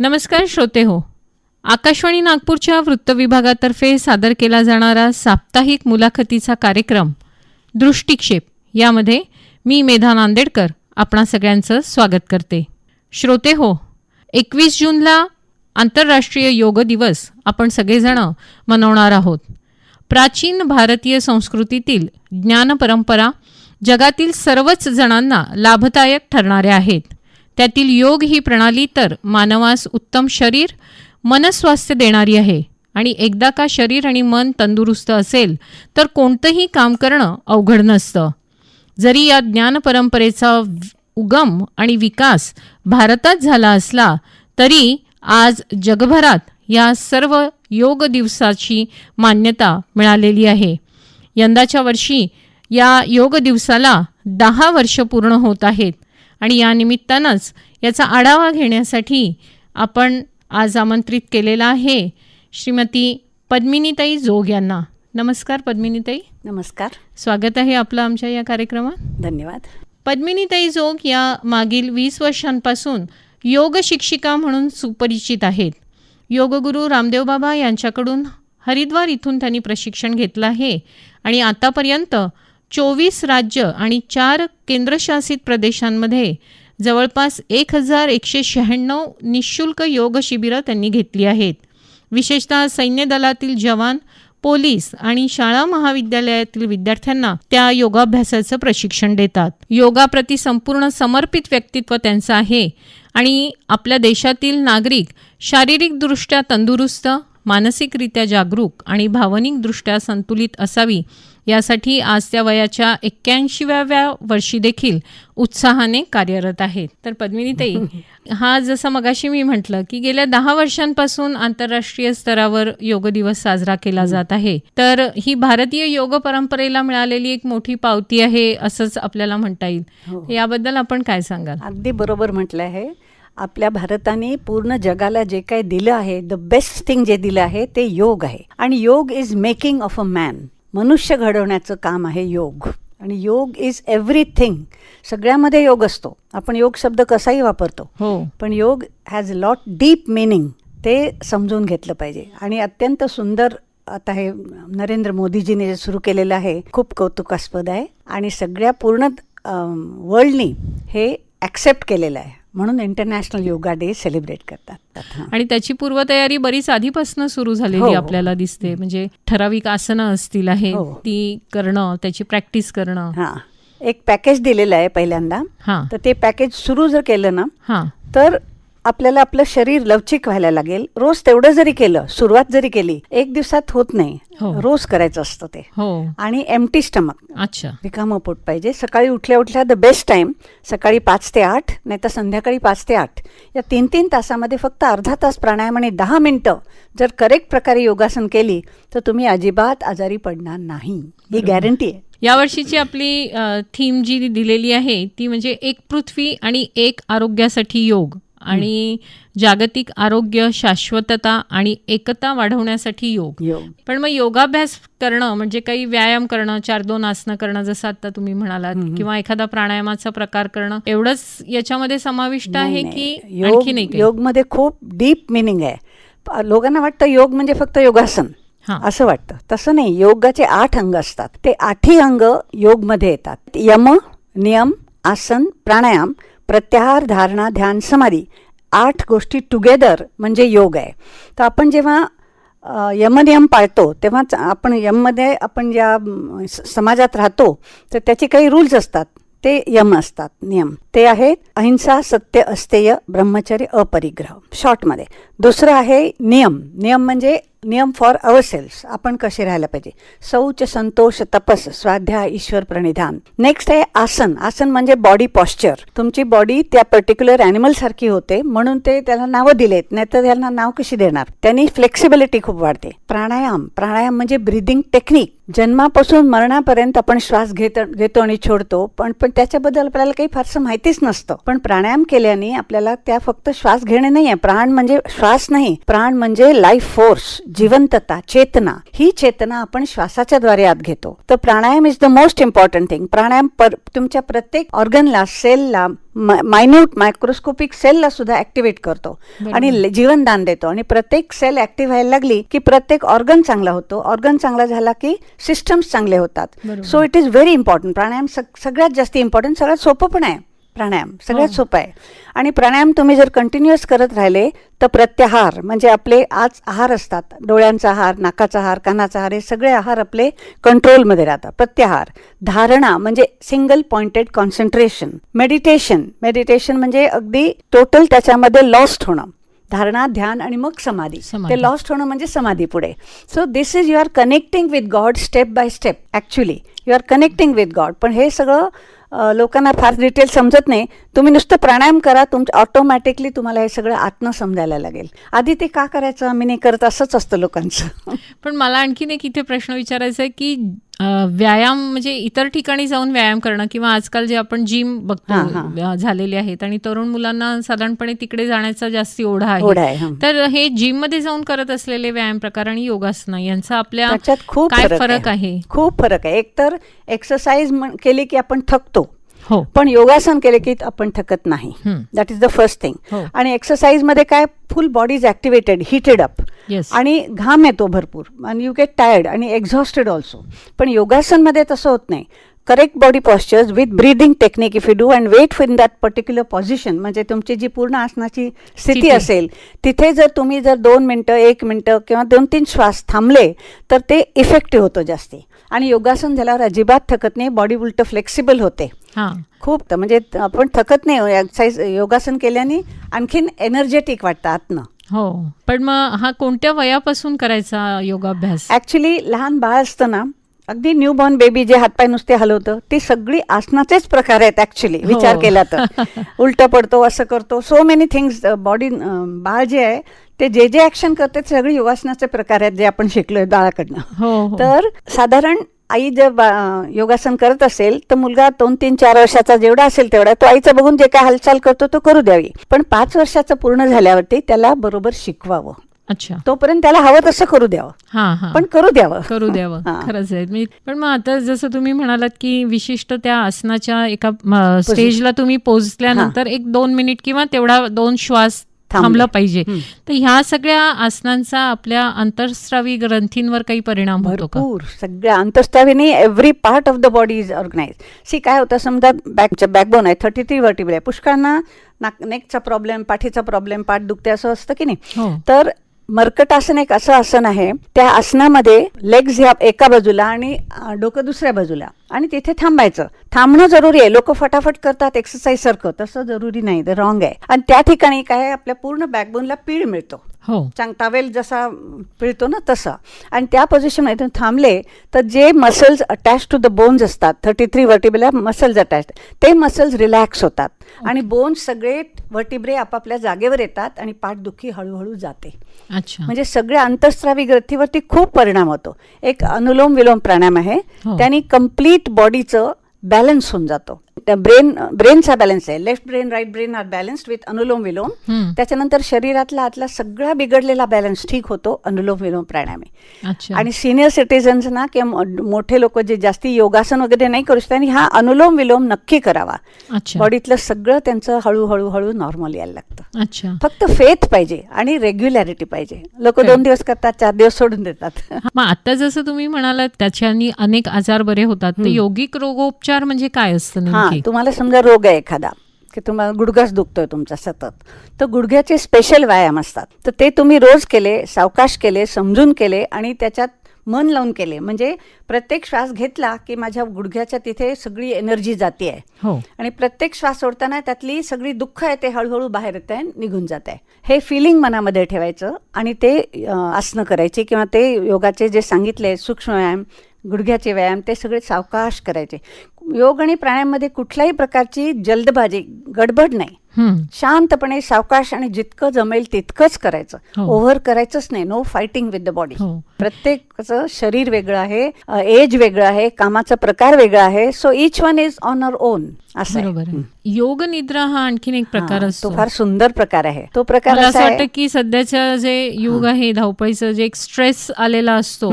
नमस्कार श्रोते हो. आकाशवाणी नागपूरच्या वृत्त विभागातर्फे सादर केला जाणारा साप्ताहिक मुलाखतीचा कार्यक्रम दृष्टिक्षेप यामध्ये मी मेधा नांदेडकर आपणा सगळ्यांचं स्वागत करते. श्रोते हो एकवीस जूनला आंतरराष्ट्रीय योग दिवस आपण सगळेजण मनवणार आहोत. प्राचीन भारतीय संस्कृतीतील ज्ञानपरंपरा जगातील सर्वच जणांना लाभदायक ठरणाऱ्या आहेत. त्यातील योग ही प्रणाली तर मानवास उत्तम शरीर मनस्वास्थ्य देणारी आहे. आणि एकदा का शरीर आणि मन तंदुरुस्त असेल तर कोणतंही काम करणं अवघड नसतं. जरी या ज्ञान परंपरेचा उगम आणि विकास भारतात झाला असला तरी आज जगभरात या सर्व योग दिवसाची मान्यता मिळालेली आहे. यंदाच्या वर्षी या योग दिवसाला दहा वर्ष पूर्ण होत आहेत. आणि या निमित्तानंच याचा आढावा घेण्यासाठी आपण आज आमंत्रित केलेला आहे श्रीमती पद्मिनीताई जोग यांना. नमस्कार पद्मिनीताई. नमस्कार. स्वागत आहे आपलं आमच्या या कार्यक्रमात. धन्यवाद. पद्मिनीताई जोग या मागील वीस वर्षांपासून योग शिक्षिका म्हणून सुपरिचित आहेत. योगगुरू रामदेव बाबा यांच्याकडून हरिद्वार इथून त्यांनी प्रशिक्षण घेतलं आहे आणि आतापर्यंत चोवीस राज्य आणि चार केंद्रशासित प्रदेशांमध्ये जवळपास एक हजार एकशे शहाण्णव निशुल्क योग शिबिरं त्यांनी घेतली आहेत. विशेषतः सैन्य दलातील जवान पोलीस आणि शाळा महाविद्यालयातील विद्यार्थ्यांना त्या योगाभ्यासाचं प्रशिक्षण देतात. योगाप्रती संपूर्ण समर्पित व्यक्तित्व त्यांचं आहे आणि आपल्या देशातील नागरिक शारीरिकदृष्ट्या तंदुरुस्त मानसिकरित्या जागरूक आणि भावनिकदृष्ट्या संतुलित असावी यासाठी आज त्या वयाच्या एक्क्याऐंशीव्या वर्षी देखील उत्साहाने कार्यरत आहेत तर पद्मिनीताई हा जसं मगाशी मी म्हटलं की गेल्या दहा वर्षांपासून आंतरराष्ट्रीय स्तरावर योग दिवस साजरा केला जात आहे. तर ही भारतीय योग परंपरेला मिळालेली एक मोठी पावती आहे असंच आपल्याला म्हणता येईल. हो. याबद्दल आपण काय सांगाल? अगदी बरोबर म्हटलं आहे. आपल्या भारताने पूर्ण जगाला जे काही दिलं आहे द बेस्ट थिंग जे दिलं आहे ते योग आहे. आणि yoga is making of a man मनुष्य घडवण्याचं काम आहे योग. आणि योग इज एव्हरीथिंग सगळ्यामध्ये योग असतो. आपण योग शब्द कसाही वापरतो. हो. पण योग हॅज लॉट डीप मिनिंग ते समजून घेतलं पाहिजे. आणि अत्यंत सुंदर आता हे नरेंद्र मोदीजीने जे सुरू केलेलं आहे खूप कौतुकास्पद आहे. आणि सगळ्या पूर्ण वर्ल्डनी हे ॲक्सेप्ट केलेलं आहे. म्हणून इंटरनॅशनल योगा डे सेलिब्रेट करतात. हां. आणि त्याची पूर्वतयारी बरीच आधीपासून सुरू झालेली हो. आपल्याला दिसते. म्हणजे ठराविक आसनं असतील आहेत हो. ती करणं त्याची प्रॅक्टिस करणं. हां. एक पॅकेज दिलेलं आहे पहिल्यांदा. हा. तर ते पॅकेज सुरू जर केलं ना हा. तर आपल्याला आपलं शरीर लवचिक व्हायला लागेल. रोज तेवढं जरी केलं सुरुवात जरी केली एक दिवसात होत हो. नाही रोज करायचं असतं ते. हो. आणि एमटी स्टमक अच्छा. रिकामं पोट पाहिजे. सकाळी उठल्या उठल्या द बेस्ट टाइम सकाळी पाच ते आठ नाही तर संध्याकाळी पाच ते आठ. या तीन तीन तासामध्ये फक्त अर्धा तास प्राणायाम आणि दहा मिनटं जर करेक्ट प्रकारे योगासन केली तर तुम्ही अजिबात आजारी पडणार नाही. ही गॅरंटी आहे. यावर्षीची आपली थीम जी दिलेली आहे ती म्हणजे एक पृथ्वी आणि एक आरोग्यासाठी योग. आणि जागतिक आरोग्य शाश्वतता आणि एकता वाढवण्यासाठी योग. योग. पण मग योगाभ्यास करणं म्हणजे काही व्यायाम करणं चार दोन आसनं करणं जसं आता तुम्ही म्हणालात किंवा एखादा प्राणायामाचा प्रकार करणं एवढंच याच्यामध्ये समाविष्ट आहे की. आणखी नाही योग? योगमध्ये खूप डीप मिनिंग आहे. लोकांना वाटतं योग म्हणजे फक्त योगासन. हा. असं वाटतं. तसं नाही. योगाचे आठ अंग असतात. ते आठही अंग योगमध्ये येतात. यम नियम आसन प्राणायाम प्रत्याहार धारणा ध्यान समाधी आठ गोष्टी टुगेदर म्हणजे योग आहे. तर आपण जेव्हा यमनियम पाळतो तेव्हाच आपण यममध्ये आपण ज्या स- समाजात राहतो तर त्याचे काही रूल्स असतात. ते यम असतात नियम. ते आहेत अहिंसा सत्य अस्तेय ब्रह्मचर्य अपरिग्रह. शॉर्टमध्ये दुसरं आहे नियम. नियम म्हणजे नियम फॉर अवर सेल्स आपण कसे राहायला पाहिजे? शौच संतोष तपस स्वाध्याय ईश्वर प्रणिधान. नेक्स्ट आहे आसन. आसन म्हणजे बॉडी पॉस्चर तुमची बॉडी त्या पर्टिक्युलर अॅनिमल सारखी होते म्हणून ते त्याला नावं दिलेत नाही तर नाव कशी देणार? त्यांनी फ्लेक्सिबिलिटी खूप वाढते. प्राणायाम. प्राणायाम म्हणजे ब्रिदिंग टेक्निक. जन्मापासून मरणापर्यंत आपण श्वास घेत घेतो आणि छोडतो पण पण त्याच्याबद्दल आपल्याला काही फारसं माहितीच नसतं. पण प्राणायाम केल्याने आपल्याला त्या फक्त श्वास घेणे नाही आहे प्राण म्हणजे श्वास नाही. प्राण म्हणजे लाईफ फोर्स. जिवंतता चेतना ही चेतना आपण श्वासाच्या द्वारे आत घेतो. तर pranayama is the most important thing pranayama पर तुमच्या प्रत्येक ऑर्गनला सेलला मायन्यूट मायक्रोस्कोपिक सेलला सुद्धा ऍक्टिव्हेट करतो. आणि जीवनदान देतो. आणि प्रत्येक सेल ऍक्टिव्ह व्हायला लागली की प्रत्येक ऑर्गन चांगला होतो. ऑर्गन चांगला झाला की सिस्टम्स चांगले होतात. So it is very important pranayama सग- सगळ्यात जास्त इम्पॉर्टंट सगळ्यात सोपं पण आहे. प्राणायाम सगळ्यात हो. सोपं आहे. आणि प्राणायाम तुम्ही जर कंटिन्युअस करत राहिले तर प्रत्याहार म्हणजे आपले आज आहार असतात डोळ्यांचा आहार नाकाचा आहार कानाचा आहार हे सगळे आहार आपले कंट्रोलमध्ये राहतात. प्रत्याहार धारणा म्हणजे single pointed concentration meditation meditation म्हणजे अगदी टोटल त्याच्यामध्ये लॉस्ट होणं. धारणा ध्यान आणि मग समाधी. ते लॉस्ट होणं म्हणजे समाधी पुढे. So this is you are connecting with God step by step actually you are connecting with God पण हे सगळं लोकांना फार डिटेल समजत नाही. तुम्ही नुसतं प्राणायाम करा तुमचं ऑटोमॅटिकली तुम्हाला हे सगळं आत्म समजायला लागेल. आधी ते का करायचं? आम्ही नाही करत असंच असतं लोकांचं. पण मला आणखीन एक इथे प्रश्न विचारायचा आहे की व्यायाम म्हणजे इतर ठिकाणी जाऊन व्यायाम करणं किंवा आजकाल जे आपण जिम बघतो झालेले आहेत आणि तरुण मुलांना साधारणपणे तिकडे जाण्याचा जास्ती ओढा आहे. तर हे जिममध्ये जाऊन करत असलेले व्यायाम प्रकार आणि योगासनं यांचा आपल्या खूप काय फरक आहे. खूप फरक आहे. एकतर एक्सरसाइज केली की आपण थकतो. हो. पण योगासन केले की आपण थकत नाही. That is the first thing. आणि एक्सरसाइजमध्ये काय? Full body is activated heated up आणि घाम येतो भरपूर. आणि यू गेट टायर्ड आणि एक्झॉस्टेड ऑल्सो पण योगासनमध्ये तसं होत नाही. Correct body postures with breathing technique if you do and wait for in that particular position म्हणजे तुमची जी पूर्ण आसनाची स्थिती. असेल तिथे जर तुम्ही जर दोन मिनटं एक मिनटं किंवा दोन तीन श्वास थांबले तर ते इफेक्टिव्ह होतं जास्ती. आणि योगासन झाल्यावर अजिबात थकत नाही बॉडी उलट फ्लेक्सिबल होते. खूप म्हणजे आपण थकत नाही एक्सरसाइज योगासन केल्याने आणखीन एनर्जेटिक वाटतं आतनं. हो. पण मग हा कोणत्या वयापासून करायचा योगाभ्यास? ऍक्च्युली लहान बाळ असतं ना अगदी न्यू बॉर्न बेबी जे हातपाय नुसते हलवतं ती सगळी आसनाचेच प्रकार आहेत ऍक्च्युली हो. विचार केला तर. उलट पडतो असं करतो सो मेनी थिंग्स बॉडी बाळ जे आहे ते जे जे ऍक्शन करते सगळे योगासनाचे प्रकार आहेत जे आपण शिकलोय बाळाकडनं. हो हो. तर साधारण आई जर योगासन करत असेल तर मुलगा दोन तीन चार वर्षाचा जेवढा असेल तेवढा तो आईचं बघून जे काय हालचाल करतो तो करू द्यावी. पण पाच वर्षाचं पूर्ण झाल्यावरती त्याला बरोबर शिकवावं. अच्छा. तोपर्यंत त्याला हवं तसं करू द्यावं. हा हा. पण करू द्यावं. करू द्यावं. खरंच आहे. मी पण मग आता जसं तुम्ही म्हणालात की विशिष्ट त्या आसनाच्या एका स्टेजला तुम्ही पोहोचल्यानंतर एक दोन मिनिट किंवा तेवढा दोन श्वास थांबले. पाहिजे. तर ह्या सगळ्या आसनांचा आपल्या अंतरस्रावी ग्रंथींवर काही परिणाम होतो का? भरपूर. सगळ्या अंतस्तावीने every part of the body is organise see काय होतं समजा बॅकच्या बॅकबोन आहे थर्टी थ्री वर्टिबल आहे. पुष्कळांना नाक नेकचा प्रॉब्लेम पाठीचा प्रॉब्लेम पाठ दुखते असं असतं की नाही? हो. तर मर्कटासन एक असं आसन आहे. त्या आसनामध्ये लेग्स ह्या एका बाजूला आणि डोकं दुसऱ्या बाजूला. आणि तिथे थांबायचं. थांबणं जरुरी आहे. लोक फटाफट करतात एक्सरसाइज सारखं. तसं जरुरी नाही. ते रॉंग आहे. आणि त्या ठिकाणी काय आहे, आपल्या पूर्ण बॅकबोनला पीळ मिळतो. हो. चांग जसा पिळतो ना तसा. आणि त्या पोझिशनमध्ये थांबले तर जे muscles attach to the bones असतात थर्टी थ्री वर्टिब्रेला मसल्स अटॅच ते मसल्स रिलॅक्स होतात. आणि बोन्स सगळे वर्टिब्रे आपापल्या जागेवर येतात आणि पाठदुखी हळूहळू जाते. अच्छा. म्हणजे सगळ्या अंतस्त्रावी ग्रंथीवरती खूप परिणाम होतो. एक अनुलोम विलोम प्राणायाम आहे. हो. त्याने कंप्लीट बॉडीचं बॅलन्स होऊन जातो. ब्रेन ब्रेनचा बॅलन्स आहे. Left brain right brain are balanced with anulom vilom. हं. त्याच्यानंतर शरीरातला आतला सगळा बिघडलेला बॅलन्स ठीक होतो अनुलोम विलोम प्राणायाम. आणि सिनियर सिटीजन्सना किंवा मोठे लोक जे जास्ती योगासन वगैरे नाही करू शकतात त्यांनी हा अनुलोम विलोम नक्की करावा. बॉडीतलं सगळं त्यांचं हळूहळू हळू नॉर्मल यायला लागतं. अच्छा. फक्त फेथ पाहिजे आणि रेग्युलॅरिटी पाहिजे. लोक? दोन दिवस करतात चार दिवस सोडून देतात. हा, मग आता जसं तुम्ही म्हणालात त्याच्यानी अनेक आजार बरे होतात. हं. योगिक रोगोपचार म्हणजे काय असतं हा तुम्हाला समजा रोग आहे एखादा की तुम्हाला गुडघाच दुखतोय तुमचा सतत तर गुडघ्याचे स्पेशल व्यायाम असतात. तर ते तुम्ही रोज केले सावकाश केले समजून केले आणि त्याच्यात मन लावून केले. म्हणजे प्रत्येक श्वास घेतला की माझ्या गुडघ्याच्या तिथे सगळी एनर्जी जाते आहे. हो. आणि प्रत्येक श्वास सोडताना त्यातली सगळी दुःख आहे ते हळूहळू बाहेर येत आहे निघून जात आहे. हे फिलिंग मनामध्ये ठेवायचं आणि ते आसनं करायची किंवा ते योगाचे जे सांगितले सूक्ष्म व्यायाम गुडघ्याचे व्यायाम ते सगळे सावकाश करायचे. योग आणि प्राणायाममध्ये कुठल्याही प्रकारची जल्दबाजी गडबड नाही. शांतपणे सावकाश आणि जितकं जमेल तितकंच करायचं हो. ओव्हर करायचंच नाही no fighting with the body हो. प्रत्येकाचं शरीर वेगळं आहे एज वेगळं आहे कामाचा प्रकार वेगळा आहे so each one is on her own असं हं. योग निद्रा हा आणखीन एक प्रकार हा, असतो तो फार सुंदर प्रकार आहे तो प्रकार असा वाटतं की सध्याचं जे युग आहे धावपळीचं जे एक स्ट्रेस आलेला असतो.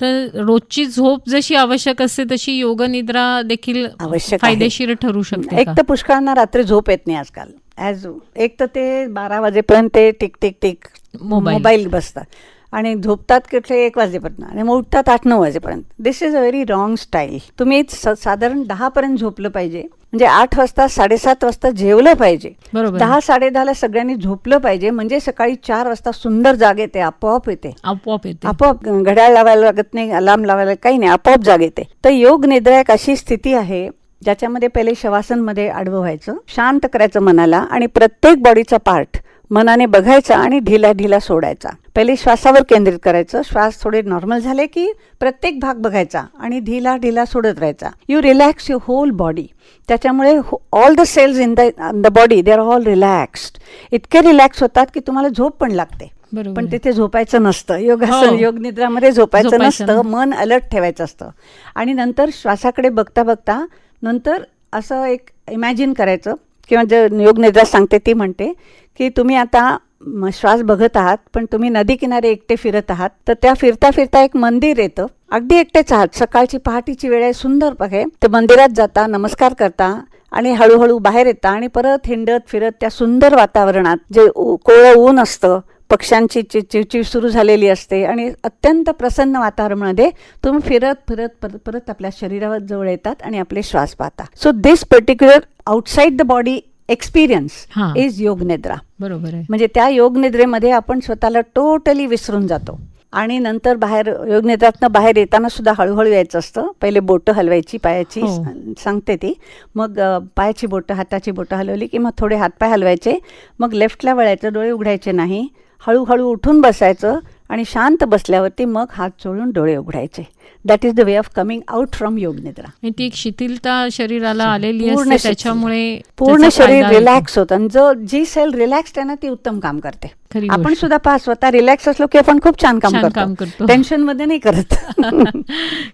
तर रोजची झोप जशी आवश्यक असते तशी योग निद्रा देखील आवश्यक. फायदेशीर ठरू शकते एक? तर पुष्कळांना रात्री झोप येत नाही आजकाल ॲज एक तर ते बारा वाजेपर्यंत ते टिक टिक टिक मोबाईल. बसतात. आणि झोपतात कुठले एक वाजेपर्यंत. आणि मग उठतात आठ नऊ वाजेपर्यंत. This is a very wrong style तुम्ही साधारण दहा पर्यंत झोपलं पाहिजे. म्हणजे आठ वाजता साडेसात वाजता जेवलं पाहिजे. दहा साडे दहाला सगळ्यांनी झोपलं पाहिजे. म्हणजे सकाळी चार वाजता सुंदर जाग येते आपोआप येते. आपोआप येते. आपोआप घड्याळ लावायला लागत नाही अलार्म लावायला काही नाही आपोआप जाग येते. तर योग निद्रा एक अशी स्थिती आहे ज्याच्यामध्ये पहिले शवासनमध्ये आडवं व्हायचं शांत करायचं मनाला आणि प्रत्येक बॉडीचा पार्ट मनाने बघायचा आणि ढिला ढिला सोडायचा. पहिले श्वासावर केंद्रित करायचं. श्वास थोडे नॉर्मल झाले की प्रत्येक भाग बघायचा आणि ढिला ढिला सोडत राहायचा. You relax your whole body त्याच्यामुळे all the cells in the the body they are all relaxed इतके रिलॅक्स होतात की तुम्हाला झोप पण लागते. पण. तिथे झोपायचं नसतं. योगासन हो. योग निद्रामध्ये झोपायचं नसतं. मन अलर्ट ठेवायचं असतं. आणि नंतर श्वासाकडे बघता बघता नंतर असं एक इमॅजिन करायचं किंवा जे योगनिद्रा सांगते ती म्हणते की तुम्ही आता श्वास बघत आहात पण तुम्ही नदी किनारे एकटे फिरत आहात तर त्या फिरता फिरता एक मंदिर येतं. अगदी एकटेच आहात. सकाळची पहाटेची वेळ आहे सुंदर बघे. ते मंदिरात जाता नमस्कार करता आणि हळूहळू बाहेर येता आणि परत हिंडत फिरत त्या सुंदर वातावरणात जे उ- ऊन असतं पक्ष्यांची चिवचिव सुरू झालेली असते आणि अत्यंत प्रसन्न वातावरणामध्ये तुम्ही फिरत फिरत परत परत आपल्या शरीरावर जवळ येतात आणि आपले श्वास पाहता. So this particular outside the body experience. Is yoga nidra बरोबर आहे. म्हणजे त्या योग निद्रेमध्ये आपण स्वतःला टोटली विसरून जातो. आणि नंतर बाहेर योग निद्रातनं बाहेर येताना सुद्धा हळूहळू यायचं असतं. पहिले बोटं हलवायची पायाची हो. सांगते ती. मग पायाची बोटं हाताची बोटं हलवली की मग थोडे हातपाय हलवायचे. मग लेफ्टला वळायचं डोळे उघडायचे नाही. हळूहळू उठून बसायचं. आणि शांत बसल्यावरती मग हात चोळून डोळे उघडायचे that is the way of coming out from yoga nidra ती एक शिथिलता शरीराला आलेली पूर्ण. त्याच्यामुळे पूर्ण शरीर. रिलॅक्स होतं आणि जो जी सेल रिलॅक्स्ड आहे ना ती उत्तम काम करते आपण. सुद्धा पहा स्वतः रिलॅक्स असलो की आपण खूप छान काम करतो. टेन्शनमध्ये नाही करत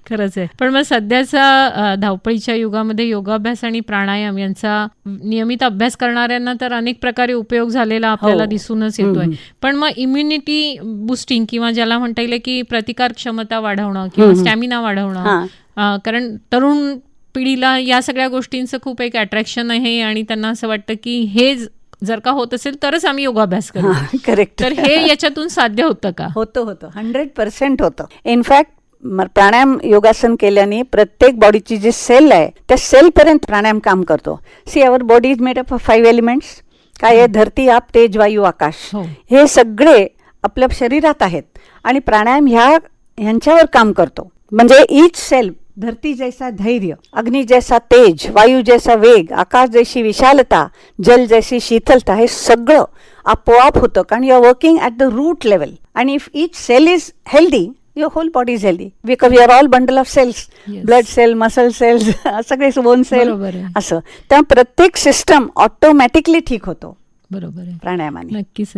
खरंच आहे पण मग सध्याचा धावपळीच्या युगामध्ये योगाभ्यास आणि प्राणायाम यांचा नियमित अभ्यास करणाऱ्यांना तर अनेक प्रकारे उपयोग झालेला आपल्याला हो. दिसूनच येतोय. पण मग इम्युनिटी बुस्टिंग किंवा ज्याला म्हणता येईल की प्रतिकार क्षमता वाढवणं किंवा. स्टॅमिना वाढवणं. कारण तरुण पिढीला या सगळ्या गोष्टींचं खूप एक अट्रॅक्शन आहे आणि त्यांना असं वाटतं की हे जर का होत असेल तरच आम्ही योगाभ्यास करू. करेक्ट तर हे याच्यातून साध्य होतं का? होतं होतं. हंड्रेड पर्सेंट होतं. इनफॅक्ट प्राणायाम योगासन केल्याने प्रत्येक बॉडीची जी सेल आहे त्या सेल पर्यंत प्राणायाम काम करतो. See our body is made up of five elements काय आहे? धरती आप तेज वायू आकाश. हो. हे सगळे आपल्या शरीरात आहेत आणि प्राणायाम ह्या ह्यांच्यावर काम करतो. म्हणजे ईच सेल धरती जैसा धैर्य अग्नि जैसा तेज वायू जैसा वेग आकाश जैसी विशालता जल जैसी शीतलता हे सगळं आपोआप होतं. कारण you are working at the root level आणि if each cell is healthy your whole body is healthy because you are all bundle of cells. Blood cell muscle cells सगळे बोन सेल. असं. त्या प्रत्येक सिस्टम ऑटोमॅटिकली ठीक होतो. बरोबर आहे प्राणायामाने नक्कीच.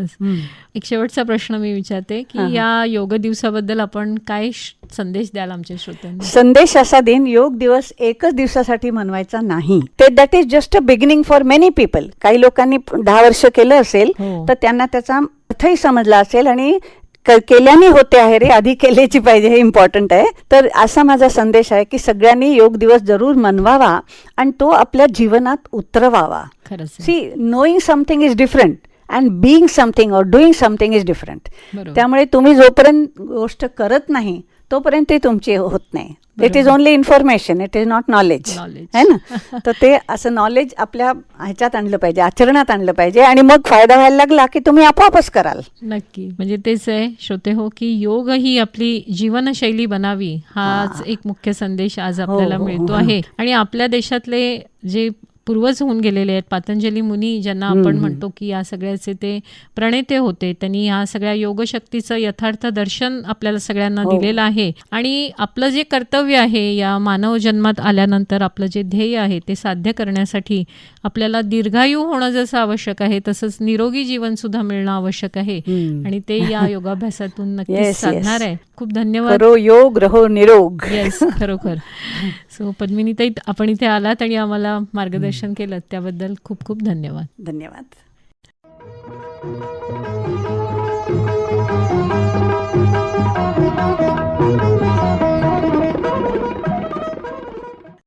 एक शेवटचा प्रश्न मी विचारते हा, की. या योग दिवसाबद्दल आपण काय संदेश द्याल आमच्या श्रोत्यांना संदेश असा देईन योग दिवस एकच दिवसासाठी मनवायचा नाही ते that is just a beginning for many people काही लोकांनी दहा वर्ष केलं असेल हो. तर त्यांना त्याचा अर्थही समजला असेल आणि केल्याने होते आहे रे आधी केल्याची पाहिजे हे इम्पॉर्टंट आहे तर असा माझा संदेश आहे की सगळ्यांनी योग दिवस जरूर मनवावा आणि तो आपल्या जीवनात उतरवावा. See knowing something is different and being something और डुईंग समथिंग इज डिफरंट. त्यामुळे तुम्ही जोपर्यंत गोष्ट करत नाही तोपर्यंत ती तुमची होत नाही. It is. Only information it is not knowledge. है ना? तर ते असं नॉलेज आपल्या ह्याच्यात आणलं पाहिजे आचरणात आणलं पाहिजे आणि मग फायदा व्हायला लागला की तुम्ही आपोआपच कराल. नक्की. म्हणजे तेच आहे श्रोते हो की योग ही आपली जीवनशैली बनावी हाच एक मुख्य संदेश आज आपल्याला हो, मिळतो हो. आहे. आणि आपल्या देशातले जे पूर्वज होऊन गेलेले आहेत. पातंजली मुनी ज्यांना आपण म्हणतो की या सगळ्याचे ते प्रणेते होते. त्यांनी या सगळ्या योगशक्तीचं यथार्थ दर्शन आपल्याला सगळ्यांना दिलेलं आहे. आणि आपलं जे कर्तव्य आहे या मानव जन्मात आल्यानंतर आपलं जे ध्येय आहे ते साध्य करण्यासाठी आपल्याला दीर्घायू होणं जसं आवश्यक आहे तसंच निरोगी जीवन सुद्धा मिळणं आवश्यक आहे. आणि ते या योगाभ्यासातून नक्कीच. साधणार आहे. खूप धन्यवाद. योग रहो निरोग. येस खरोखर. सो पद्मिनीताई आपण इथे आलात आणि आम्हाला मार्गदर्शन केलं. त्याबद्दल खूप खूप धन्यवाद. धन्यवाद.